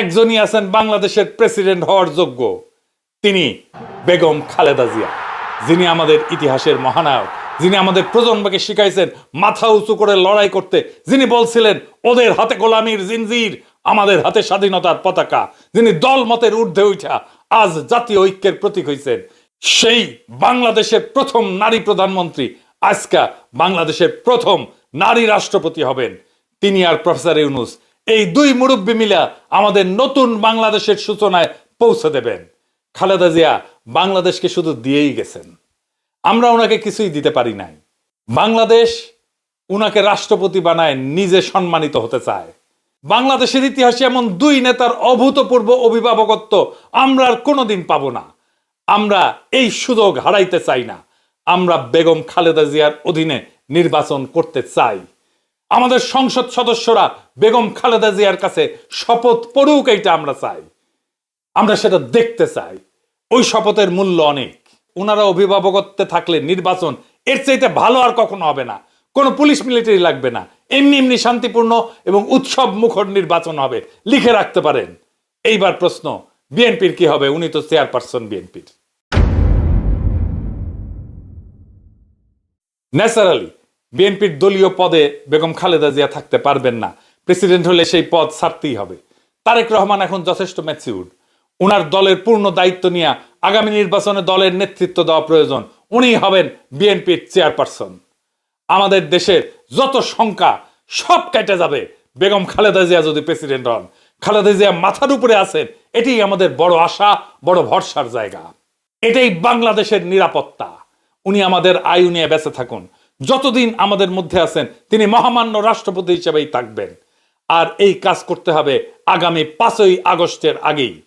একজনই আছেন বাংলাদেশের প্রেসিডেন্ট হওয়ার যোগ্য। তিনি বেগম খালেদা জিয়া, যিনি আমাদের ইতিহাসের মহানায়ক, যিনি আমাদের প্রজন্মকে শিখাইছেন মাথা উঁচু করে লড়াই করতে, যিনি বলছিলেন, ওদের হাতে গোলামির জিনজির, আমাদের হাতে স্বাধীনতার পতাকা। যিনি দল মতের ঊর্ধ্বে উঠা আজ জাতীয় ঐক্যের প্রতীক হয়েছেন সেই বাংলাদেশের প্রথম নারী প্রধানমন্ত্রী, আজকা বাংলাদেশের প্রথম নারী রাষ্ট্রপতি হবেন। তিনি আর প্রফেসর ইউনুস এই দুই মুরব্বী মিলা আমাদের নতুন বাংলাদেশের সূচনায় পৌঁছে দেবেন। খালেদা জিয়া বাংলাদেশকে শুধু দিয়েই গেছেন। আমরা ওনাকে কিছুই দিতে পারি নাই। বাংলাদেশ উনাকে রাষ্ট্রপতি বানায় নিজে সম্মানিত হতে চায়। বাংলাদেশের ইতিহাসে এমন দুই নেতার অভূতপূর্ব অভিভাবকত্ব আমরা আর কোনোদিন পাবো না। আমরা এই সুযোগ হারাইতে চাই না। আমরা বেগম খালেদা জিয়ার অধীনে নির্বাচন করতে চাই। আমাদের সংসদ সদস্যরা বেগম খালেদা জিয়ার কাছে শপথ পড়ুক এইটা আমরা চাই। আমরা সেটা দেখতে চাই। ওই শপথের মূল্য অনেক। ওনারা অভিভাবকত্বে থাকলে নির্বাচন এর চাইতে ভালো আর কখনো হবে না। কোনো পুলিশ মিলিটারি লাগবে না। এমনি এমনি শান্তিপূর্ণ এবং উৎসব মুখর নির্বাচন হবে। লিখে রাখতে পারেন। এইবার প্রশ্ন, বিএনপির কি হবে? উনি তো চেয়ারপারসন বিএনপির। ন্যাচারালি বিএনপির দলীয় পদে বেগম খালেদা জিয়া থাকতে পারবেন না। প্রেসিডেন্ট হলে সেই পদ ছাড়তেই হবে। তারেক রহমান এখন যথেষ্ট ম্যাচিউর ওনার দলের পূর্ণ দায়িত্ব নিয়ে আগামী নির্বাচনে দলের নেতৃত্ব দেওয়া প্রয়োজন। উনি হবেন বিএনপির চেয়ারপারসন। আমাদের দেশের যত শঙ্কা, সব কেটে যাবে। বেগম খালেদা জিয়া যদি প্রেসিডেন্ট হন, খালেদা জিয়া মাথার উপরে আছেন এটি আমাদের বড় আশা, বড় ভরসার জায়গা। এটাই বাংলাদেশের নিরাপত্তা। উনি আমাদের আয়ু নিয়ে বেঁচে থাকুন। যতদিন আমাদের মধ্যে আছেন, তিনি মহামান্য রাষ্ট্রপতি হিসেবেই থাকবেন। আর এই কাজ করতে হবে আগামী পাঁচই আগস্টের আগেই।